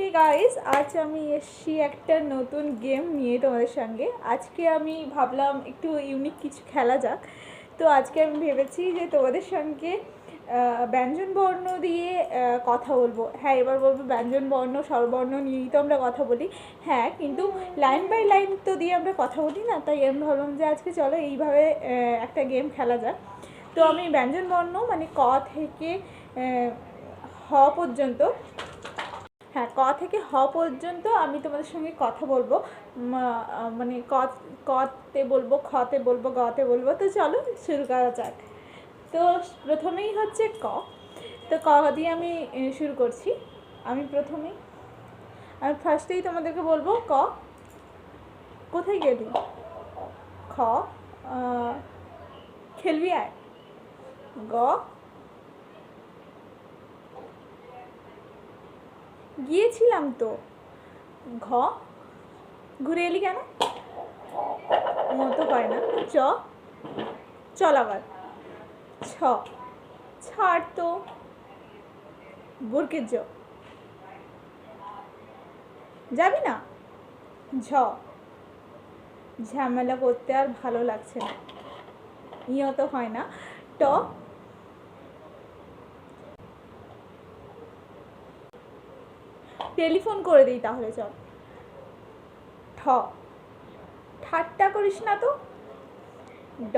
Hey guys আজ আমি এসছি একটা নতুন গেম নিয়ে তোমাদের সঙ্গে। আজকে আমি ভাবলাম একটু ইউনিক কিছু খেলা যাক। তো আজকে আমি ভেবেছি যে তোমাদের সঙ্গে ব্যঞ্জন বর্ণ দিয়ে কথা বলব। হ্যাঁ এবার বলব ব্যঞ্জন বর্ণ, স্বরবর্ণ নিয়েই তো আমরা কথা বলি। হ্যাঁ কিন্তু লাইন বাই লাইন তো দিয়ে আমরা কথা বলি না, তাই আমি ভাবলাম যে আজকে চলো এইভাবে একটা গেম খেলা যাক। তো আমি ব্যঞ্জন বর্ণ মানে ক থেকে হ পর্যন্ত হ্যাঁ ক থেকে হ পর্যন্ত আমি তোমাদের সঙ্গে কথা বলব। মানে ক, কতে বলব, খতে বলব, গতে বলব। তো চলো, শুরু করা যাক। তো প্রথমেই হচ্ছে ক। তো ক দিয়ে আমি শুরু করছি। আমি প্রথমেই, আমি ফার্স্টেই তোমাদেরকে বলব ক। কোথায় গেলি? খ খেলবি আয়। গ গিয়েছিলাম তো। ঘ। ঘুরে এলি কেন? মতো হয় না। চ। চল আবার। ছ। ছাড় তো। বোরকের জ। যাবি না? ঝ। ঝামেলা করতে আর ভালো লাগছে না। ইয় তো হয় না। ট। টেলিফোন করে দিই তাহলে, চল। ঠ। ঠাট্টা করিস না তো? ড।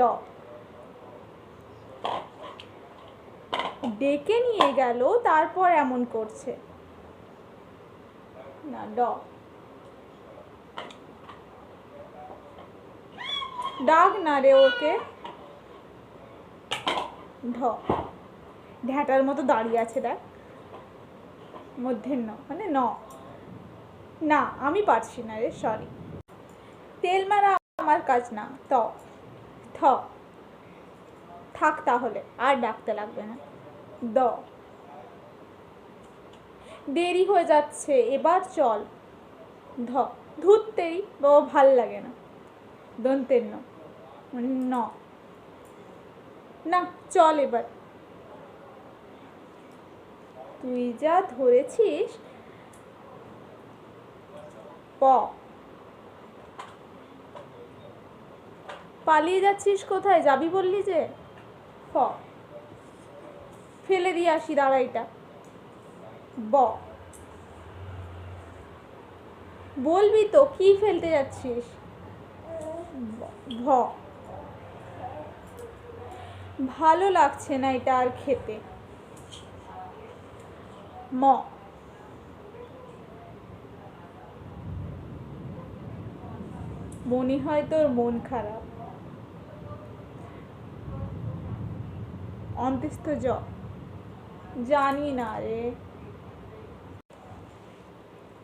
ডেকে নিয়ে গেল, তারপর এমন করছে। না, ড। ডাক না রে ওকে। ঢ। ঢ্যাটার মতো দাঁড়িয়ে আছে, দেখ। মধ্যের ন মানে ন। না, আমি পারছি না রে সরি তেল মারা আমার কাজ না, ত। থ। থাক তাহলে, আর ডাকতে লাগবে না। দ। দেরি হয়ে যাচ্ছে, এবার চল। ধ। ধুততেই বাবা ভালো লাগে না। দন্তের ন। ন। না, চল এবার। তুই যা ধরেছিস, প। পালিয়ে যাচ্ছিস কোথায়? যাবি বললি যে? ফ ফেলে দিয়ে আসি, দাঁড়া এটা। ব। বলবি তো, কি ফেলতে যাচ্ছিস? ভ। ভালো লাগছে না এটা আর খেতে। ম মনে হয় তোর মন খারাপ। অন্ত্যেষ্ঠ জ। জানি না রে।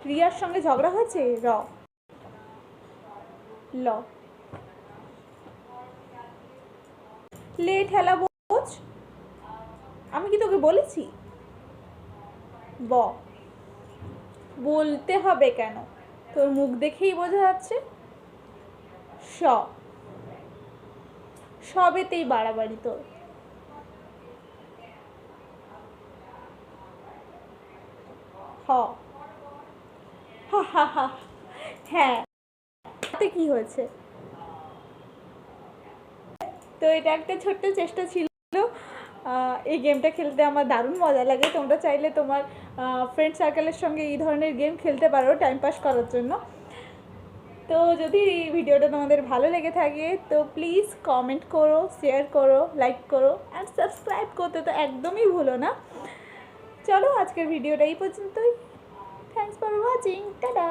রিয়ার সঙ্গে ঝগড়া হয়েছে? র। ল। লে ঠেলা বোঝ। আমি কি তোকে বলেছি? ব। বলতে হবে কেন? তোর মুখ দেখেই বোঝা যাচ্ছে। স। সবেতেই বাড়াবাড়ি তোর। হ। হ্যাঁ। তাতে কি হয়েছে? তো এটা একটা ছোট্ট চেষ্টা ছিল এই গেমটা খেলতে আমার দারুণ মজা লাগে। তোমরা চাইলে তোমার ফ্রেন্ড সার্কেলের সঙ্গে এই ধরনের গেম খেলতে পারো টাইম পাস করার জন্য। তো যদি ভিডিওটা তোমাদের ভালো লেগে থাকে, তো প্লিজ কমেন্ট করো শেয়ার করো লাইক করো অ্যান্ড সাবস্ক্রাইব করতে তো একদমই ভুলো না। চলো আজকের ভিডিওটা এই পর্যন্তই। Thanks for watching tata